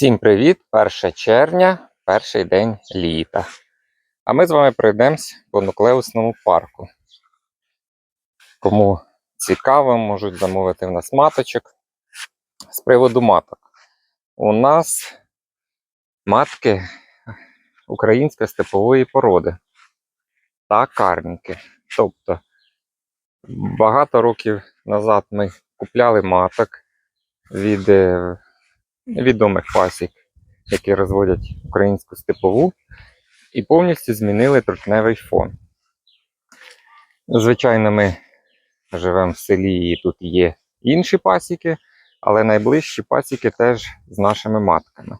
Всім привіт! 1 червня, перший день літа. А ми з вами пройдемось по нуклеусному парку. Кому цікаво, можуть замовити в нас маточок. З приводу маток. У нас матки української степової породи та карніки. Тобто багато років назад ми купляли маток від е, відомих пасік, які розводять українську степову, і повністю змінили трутневий фон. Звичайно, ми живемо в селі і тут є інші пасіки, але найближчі пасіки теж з нашими матками.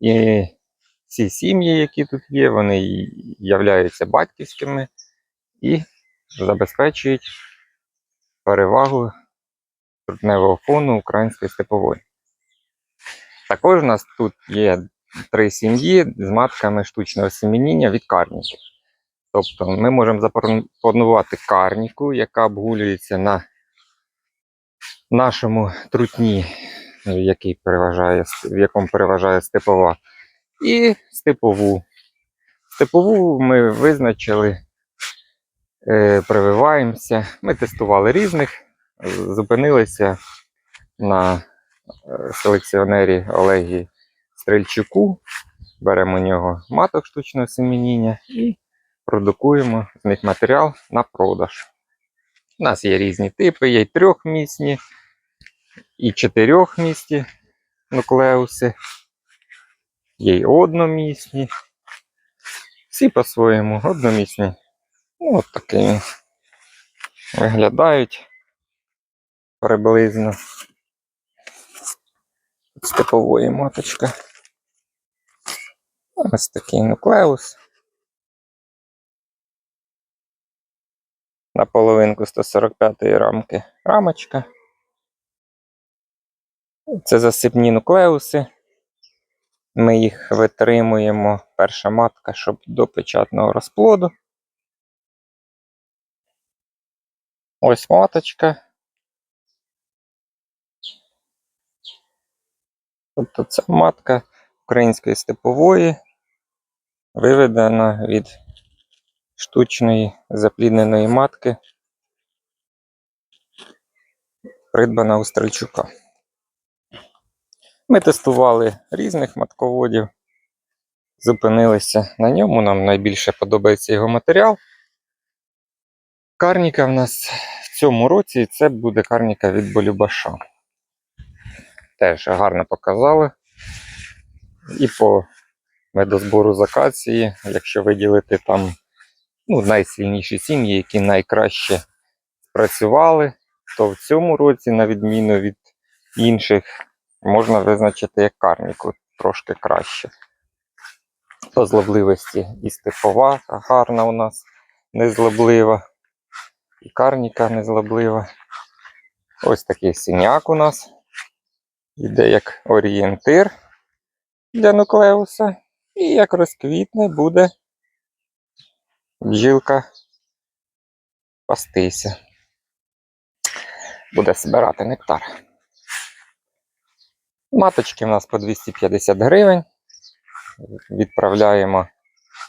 І ці сім'ї, які тут є, вони являються батьківськими і забезпечують перевагу трутневого фону української степової. Також у нас тут є три сім'ї з матками штучного семеніння від карніки. Тобто ми можемо запропонувати карніку, яка обгулюється на нашому трутні, який переважає, в якому переважає степова, і степову. Степову ми визначили, е, прививаємося. Ми тестували різних, зупинилися на селекціонері Олегі Стрельчуку. Беремо у нього маток штучного семеніння і продукуємо з них матеріал на продаж. У нас є різні типи, є й трьохмісні, і чотирьохмісні нуклеуси, є й одномісні. Всі по-своєму одномісні. Ну, от такі виглядають приблизно степової маточка. Ось такий нуклеус. На половинку 145-ї рамки рамочка. Це засипні нуклеуси. Ми їх витримуємо, перша матка, щоб до печатного розплоду. Ось маточка. Тобто це матка української степової, виведена від штучної заплідненої матки, придбана у Стрельчука. Ми тестували різних матководів, зупинилися на ньому. Нам найбільше подобається його матеріал. Карніка в нас в цьому році це буде карніка від Болюбаша. Теж гарно показали. І по медозбору з акації, якщо виділити там ну, найсильніші сім'ї, які найкраще працювали, то в цьому році, на відміну від інших, можна визначити як карніку трошки краще. По злобливості і степова гарна у нас незлоблива, і карніка незлоблива. Ось такий синяк у нас. Іде як орієнтир для нуклеуса. І як розквітне буде бджілка пастися. Буде збирати нектар. Маточки в нас по 250 гривень. Відправляємо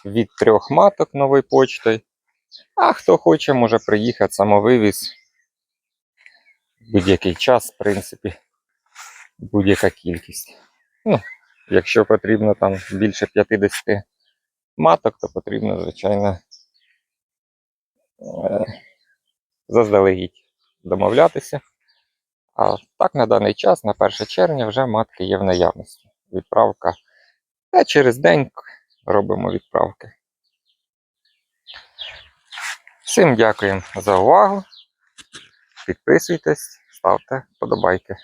від трьох маток новою почтою. А хто хоче, може приїхати самовивіз будь-який час, в принципі, будь-яка кількість. Ну, якщо потрібно там більше 50 маток, то потрібно, звичайно, е, заздалегідь домовлятися. А так на даний час, на 1 червня, вже матки є в наявності. Відправка. Та через день робимо відправки. Всім дякуємо за увагу. Підписуйтесь, ставте вподобайки.